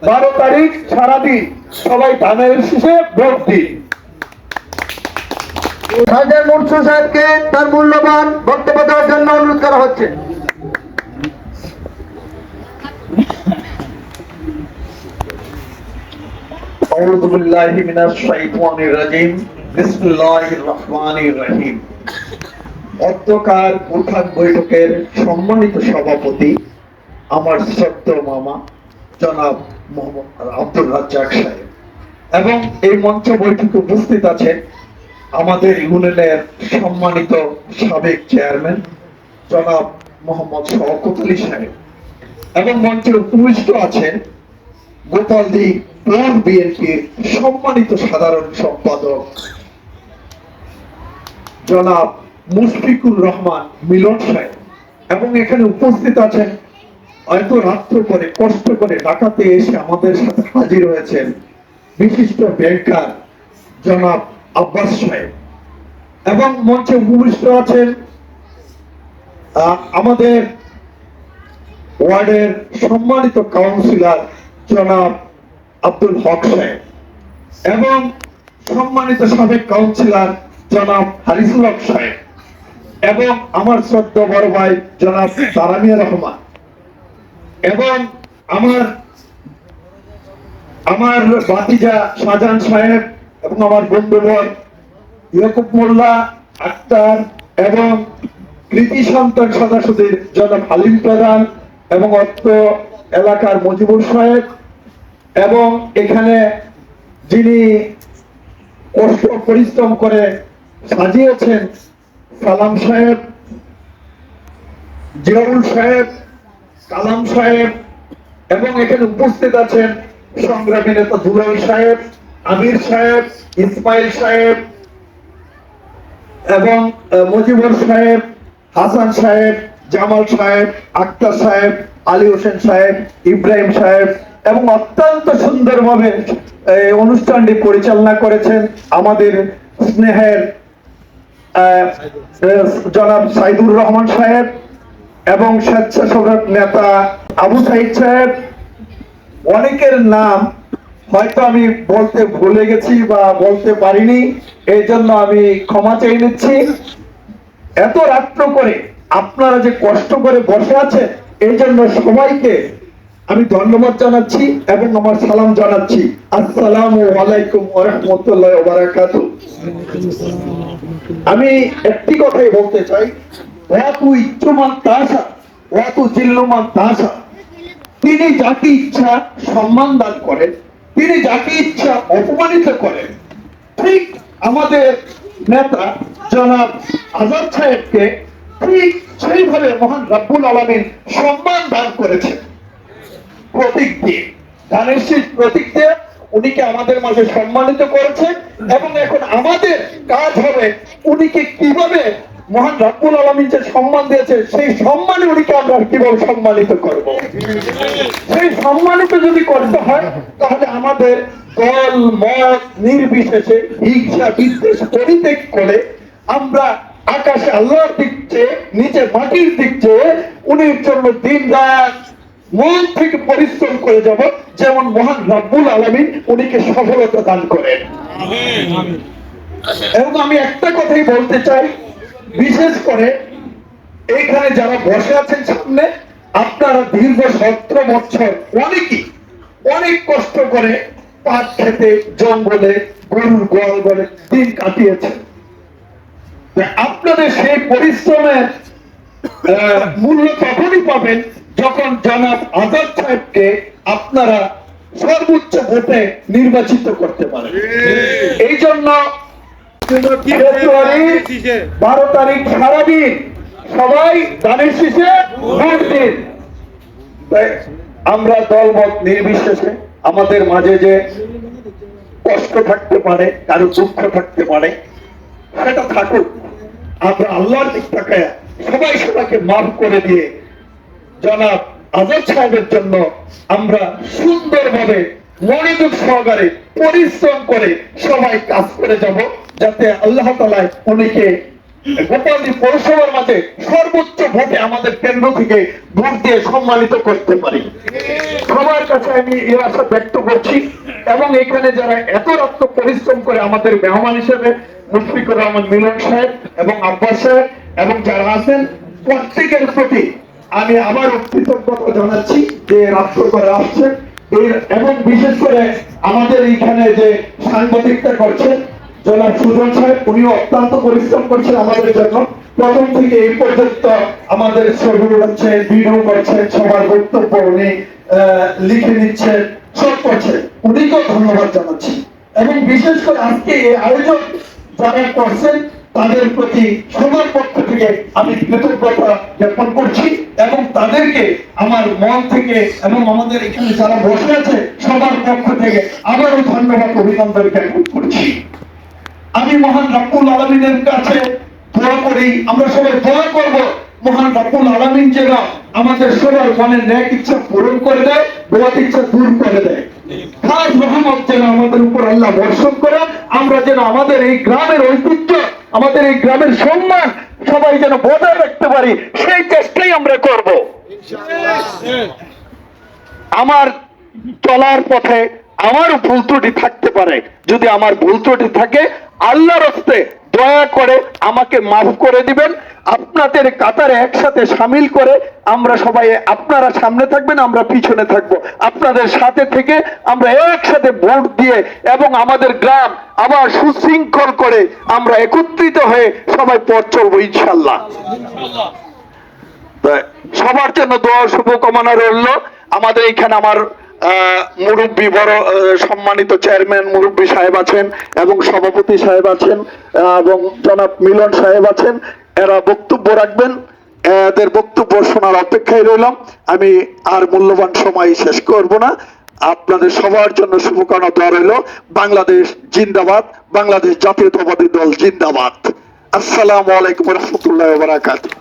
বারো তারিখ সারাদিন সবাই ধানের শীষে ভোট দিন সাজের মুন্সু সাহেবকে তার মূল্যবান বক্তব্য দেওয়ার জন্য অনুরোধ করা হচ্ছে أعوذ بالله من الشيطان الرجيم بسم الله الرحمن الرحيم অধ্যকার উঠান বৈঠকের সম্মানিত সভাপতি আমার সত্য মামা জনাব আব্দুল রাজ্জাক সাহেব। এবং এই মঞ্চ বৈঠকে উপস্থিত আছেন আমাদের ইউনিয়নের সম্মানিত সাবেক চেয়ারম্যান, জনাব মোহাম্মদ শওকত আলী সাহেব। এবং মঞ্চে উপবিষ্ট আছেন গোপালদি পৌর বিএনপির সম্মানিত সাধারণ সম্পাদক, জনাব মুশফিকুর রহমান মিলন সাহেব। এবং এখানে উপস্থিত আছেন এত রাত্র করে, কষ্ট করে ঢাকাতে এসে আমাদের সাথে হাজির হয়েছেন বিশিষ্ট ব্যাংকার জনাব আব্বাস সাহেব। এবং মঞ্চে উপবিষ্ট আছেন আমাদের ওয়ার্ডের সম্মানিত কাউন্সিলর জনাব আব্দুল হক সাহেব এবং সম্মানিত সাবেক কাউন্সিলর জনাব হারিসুল হক সাহেব এবং আমার শ্রদ্ধ বড় ভাই জনাব তারামিয়া রহমান। এবং আমার আমার বাতিজা শাহজাহান সাহেব এবং আমার বন্ধুবর ইয়াকুব মোল্লা, আক্তার এবং কৃতি সন্তান সদস্যদের জনাব হালিম প্রধান এবং অত্র এলাকার মজিবুর সাহেব এবং এখানে যিনি কষ্ট পরিশ্রম করে সাজিয়েছেন সালাম সাহেব জিয়াউল সাহেব কালাম সাহেব এবং এখানে উপস্থিত আছেন সংগ্রামী নেতা দুলাল সাহেব, আমির সাহেব, ইসমাইল সাহেব এবং মুজিবুর সাহেব, হাসান সাহেব, জামাল সাহেব, আক্তার সাহেব, আলী হোসেন সাহেব, ইব্রাহিম সাহেব এবং অত্যন্ত সুন্দরভাবে এই অনুষ্ঠানটি পরিচালনা করেছেন আমাদের স্নেহের জনাব সাইদুর রহমান সাহেব। এবং স্বেচ্ছাসেবক নেতা আবু সাইদ সাহেব, অনেকের নাম হয়তো আমি বলতে ভুলে গেছি বা বলতে পারিনি এই জন্য আমি ক্ষমা চেয়ে নিচ্ছি। এত রাত্র করে আপনারা যে কষ্ট করে বসে আছেন এই জন্য সবাইকে আমি ধন্যবাদ জানাচ্ছি এবং আমার সালাম জানাচ্ছি। আসসালাম আলাইকুম ওরহমতুল্লাহ বারাকাতু আমি একটি কথাই বলতে চাই ওয়াতু ইচ্ছুমান তাসা ওয়াতু জিল্লুমান তাসা তিনি যাকে ইচ্ছা সম্মান দান করেন, তিনি যাকে ইচ্ছা অপমানিত করেন। ঠিক আমাদের নেতা জনাব আজাদ সাহেবকে ঠিক সেইভাবে মহান রাব্বুল আলমিন সম্মান দান করেছেন। প্রতীক দিয়ে ধানের শীষ প্রতীক দিয়ে উনিকে আমাদের মাঝে সম্মানিত করেছেন? এবং এখন আমাদের কাজ হবে উনিকে কীভাবে মহান রাব্বুল আলমিন যে সম্মান দিয়েছে সেই সম্মানে উনিকে আমরা কীভাবে সম্মানিত করব। সেই সম্মানিত যদি করতে হয় তাহলে আমাদের দল মত নির্বিশেষে হিংসা বিদ্বেষ পরিত্যাগ করে আমরা আকাশে আল্লাহর দিক চেয়ে নিচে মাটির দিক চেয়ে উনির জন্য দিন রাত মন থেকে পরিশ্রম করে যাব যেমন মহান রাব্বুল আলমিন উনিকে সফলতা দান করেন। এবং আমি একটা কথাই বলতে চাই বিশেষ করে এইখানে যারা বসে আছেন সামনে আপনারা দীর্ঘ সতেরো বছর অনেকই অনেক কষ্ট করে পাট খেতে জঙ্গলে গরুর গোয়াল করে দিন কাটিয়েছেন। আপনাদের সেই পরিশ্রমের মূল্য তখনই পাবেন যখন জনাব আজাদ সাহেবকে আপনারা সর্বোচ্চ ভোটে নির্বাচিত করতে পারেন। এই জন্য বারো তারিখ সারাদিন সবাই দানের শীষে ভোট দিন। তাই আমরা দলমত নির্বিশেষে আমাদের মাঝে যে কষ্ট থাকতে পারে কারও দুঃখ থাকতে পারে সেটা থাকুক। আমরা আল্লাহর দিক সবাই সেটাকে মাফ করে দিয়ে জনাব আজাদ সাহেবের জন্য আমরা সুন্দরভাবে মনোযোগ সহকারে পরিশ্রম করে সবাই কাজ করে যাব। যাতে আল্লাহ তালায় উনিকে গোপালী পৌরসভার মাঝে সর্বোচ্চ ভোটে আমাদের কেন্দ্র থেকে ভোট দিয়ে সম্মানিত করতে পারি। সবার কাছে আমি এই আশা ব্যক্ত করছি এবং এখানে যারা এত রক্ত পরিশ্রম করে আমাদের মেহমান হিসেবে মুশফিকুর রহমান মিলন সাহেব এবং আব্বাস সাহেব এবং যারা আছেন, প্রত্যেকের প্রতি আমি আবারও কৃতজ্ঞতা জানাচ্ছি যে রাষ্ট্র করে আসছেন এবং বিশেষ করে আমাদের এইখানে যে সাংবাদিকতা করছেন জনাব সুজন সাহেব উনি অত্যন্ত পরিশ্রম করছেন আমাদের জন্য। প্রথম থেকে এই পর্যন্ত আমাদের ছবি উড়াচ্ছেন ভিডিও করছেন সবার বক্তব্য উনি লিখে নিচ্ছেন সব করছেন উনিকেও ধন্যবাদ জানাচ্ছি। এবং বিশেষ করে আজকে এই আয়োজন যারা করছেন, তাদের প্রতি সবার পক্ষ থেকে আমি কৃতজ্ঞতা জ্ঞাপন করছি এবং তাদেরকে আমার মন থেকে এবং আমাদের এখানে যারা বসে আছে, সবার পক্ষ থেকে আবারও ধন্যবাদ, অভিনন্দন জ্ঞাপন করছি। আমি মহান রাব্বুল আলমিনের কাছে দোয়া করি। আমরা সবাই দোয়া করব, মহান রাব্বুল আলমিন যেন আমাদের সবার মনের ন্যাক ইচ্ছা পূরণ করে দেয় দোয়াত ইচ্ছা দূর করে দেয়। খাস রহমত যেন আমাদের উপর আল্লাহ বর্ষণ করে আমরা যেন আমাদের এই গ্রামের ঐতিহ্য, আমাদের এই গ্রামের সম্মান সবাই যেন বজায় রাখতে পারি, সেই চেষ্টাই আমরা করব। আমার চলার পথে আমার ভুল ত্রুটি থাকতে পারে। যদি আমার ভুল ত্রুটি থাকে আল্লাহর হস্তে দয়া করে আমাকে মাফ করে দিবেন। আপনাদের কাতারে একসাথে সামিল করে আমরা সবাই আপনারা সামনে থাকবেন আমরা পিছনে থাকব। আপনাদের সাথে থেকে আমরা একসাথে ভোট দিয়ে এবং আমাদের গ্রাম আবার সুশৃঙ্খল করে আমরা একত্রিত হয়ে সবাই পথ চলবো ইনশাল্লাহ সবার জন্য দোয়া শুভকামনা রইল। আমাদের এখানে আমার মুরব্বী বড় সম্মানিত চেয়ারম্যান মুরব্বী সাহেব আছেন এবং সভাপতি সাহেব আছেন এবং জনাব মিলন সাহেব আছেন। এরা বক্তব্য রাখবেন, এদের বক্তব্য শোনার অপেক্ষায় রইলাম। আমি আর মূল্যবান সময় শেষ করব না। আপনাদের সবার জন্য শুভকামনা দেওয়া রইল। বাংলাদেশ জিন্দাবাদ, বাংলাদেশ জাতীয়তাবাদী দল জিন্দাবাদ। আসসালামু আলাইকুম রহমতুল্লাহ বারাকাতুহ।